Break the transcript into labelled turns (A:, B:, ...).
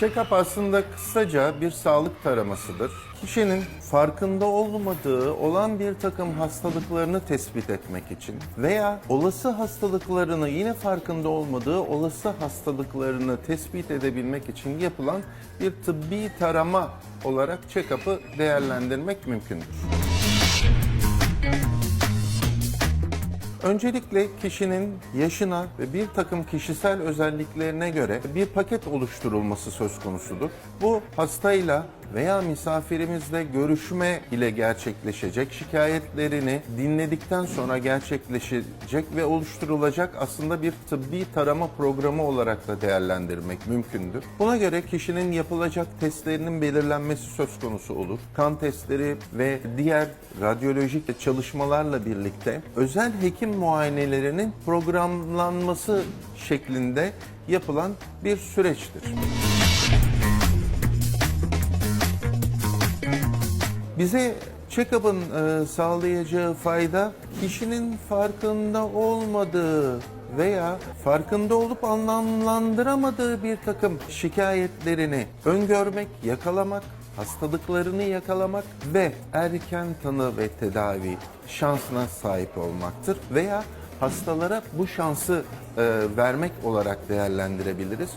A: Check-up aslında kısaca bir sağlık taramasıdır. Kişinin farkında olmadığı olan bir takım hastalıklarını tespit etmek için veya olası hastalıklarını yine farkında olmadığı olası hastalıklarını tespit edebilmek için yapılan bir tıbbi tarama olarak check-up'ı değerlendirmek mümkündür. Öncelikle kişinin yaşına ve bir takım kişisel özelliklerine göre bir paket oluşturulması söz konusudur. Bu hastayla veya misafirimizle görüşme ile gerçekleşecek şikayetlerini dinledikten sonra gerçekleşecek ve oluşturulacak aslında bir tıbbi tarama programı olarak da değerlendirmek mümkündür. Buna göre kişinin yapılacak testlerinin belirlenmesi söz konusu olur. Kan testleri ve diğer radyolojik çalışmalarla birlikte özel hekim muayenelerinin programlanması şeklinde yapılan bir süreçtir. Bize check-up'ın e, sağlayacağı fayda kişinin farkında olmadığı veya farkında olup anlamlandıramadığı bir takım şikayetlerini öngörmek, yakalamak, hastalıklarını yakalamak ve erken tanı ve tedavi şansına sahip olmaktır veya hastalara bu şansı e, vermek olarak değerlendirebiliriz.